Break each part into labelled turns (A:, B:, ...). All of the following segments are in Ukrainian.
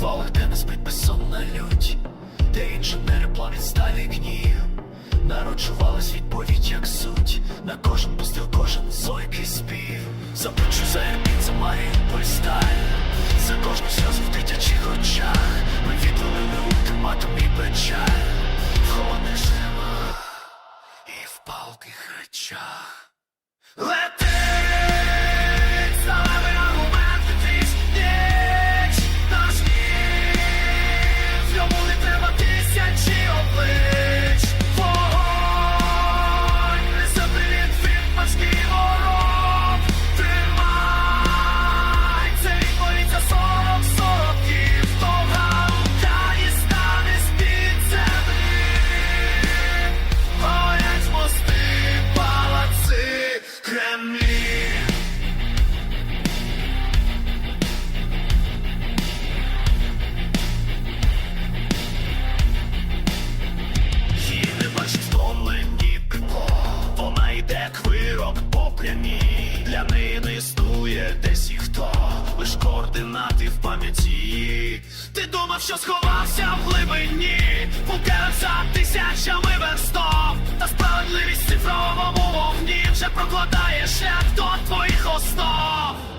A: підвалах, де не спить безсонна лють, де інженери плавлять сталі гнів, народжувалась відповідь, як суть. На кожен постріл, кожен зойкий спів. Започу за Ерпінь, за Маріуполь, сталь За кожну сльозу в дитячих очах. Ми відвалили ультиматум і печаль В холодних шлемах і в палких речах. Пам'яті. Ти думав, що сховався в глибині Бункер за тисячами верстов. Та справедливість в цифровому вогні Вже прокладає шлях до твоїх основ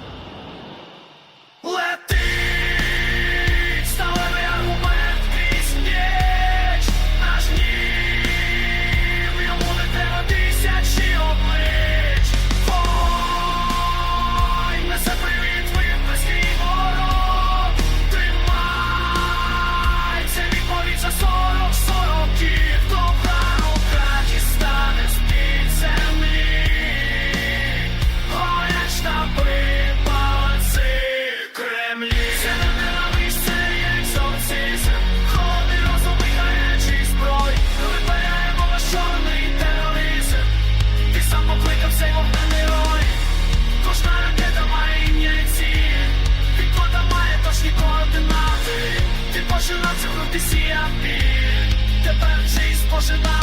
A: Ти починав цю сіяти, тепер вже і пожинати